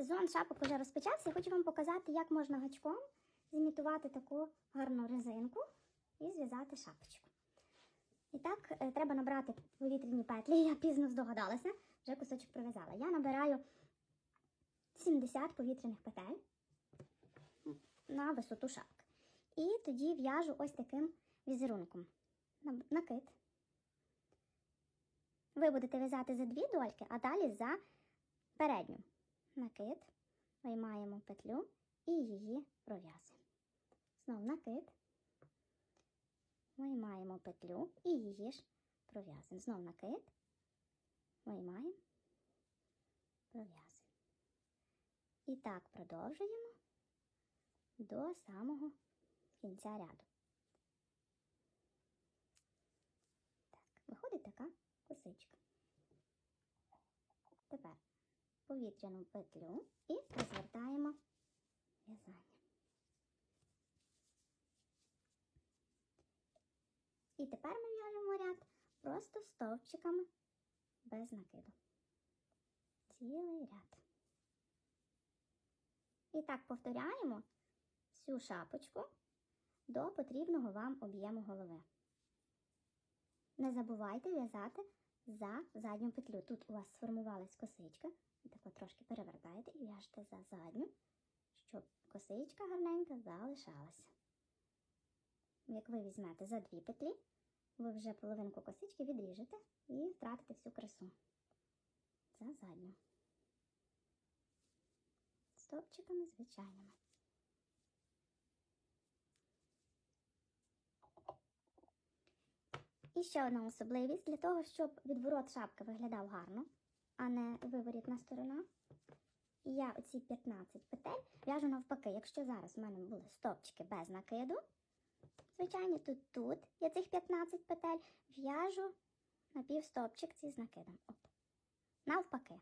Сезон шапок вже розпочався. Я хочу вам показати, як можна гачком зімітувати таку гарну резинку і зв'язати шапочку. І так, е, треба набрати повітряні петлі. Я пізно здогадалася, вже кусочок пров'язала. Я набираю 70 повітряних петель на висоту шапки. І тоді в'яжу ось таким візерунком. На- Накид. Ви будете в'язати за дві дольки, а далі за передню. Накид. Виймаємо петлю і її пров'язуємо. Знову накид. Виймаємо петлю і її ж пров'язуємо. Знову накид. Виймаємо, пров'язуємо. І так продовжуємо до самого кінця ряду. Так, виходить така косичка. Тепер повітряну петлю і розвертаємо в'язання. І тепер ми в'яжемо ряд просто стовпчиками без накиду. Цілий ряд. І так повторяємо всю шапочку до потрібного вам об'єму голови. Не забувайте в'язати за задню петлю. Тут у вас сформувалась косичка. І так трошки перевертаєте і в'яжете за задню, щоб косичка гарненька залишалася. Як ви візьмете за дві петлі, ви вже половинку косички відріжете і втратите всю красу. За задню. Стопчиками звичайними. І ще одна особливість для того, щоб відворот шапки виглядав гарно, а не виворітна сторона. Я оці 15 петель в'яжу навпаки. Якщо зараз в мене були стопчики без накиду, звичайно, тут тут я цих 15 петель в'яжу на півстопчик ці з накидом. Оп. Навпаки.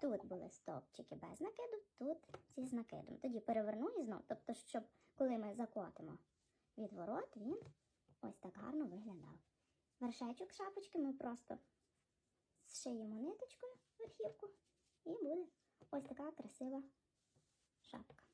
Тут були стопчики без накиду, тут ці з накидом. Тоді переверну і знову. Тобто, щоб коли ми закотимо відворот, він ось так гарно виглядав. Вершечок шапочки ми просто зшиємо ниточкою верхівку, і буде ось така красива шапка.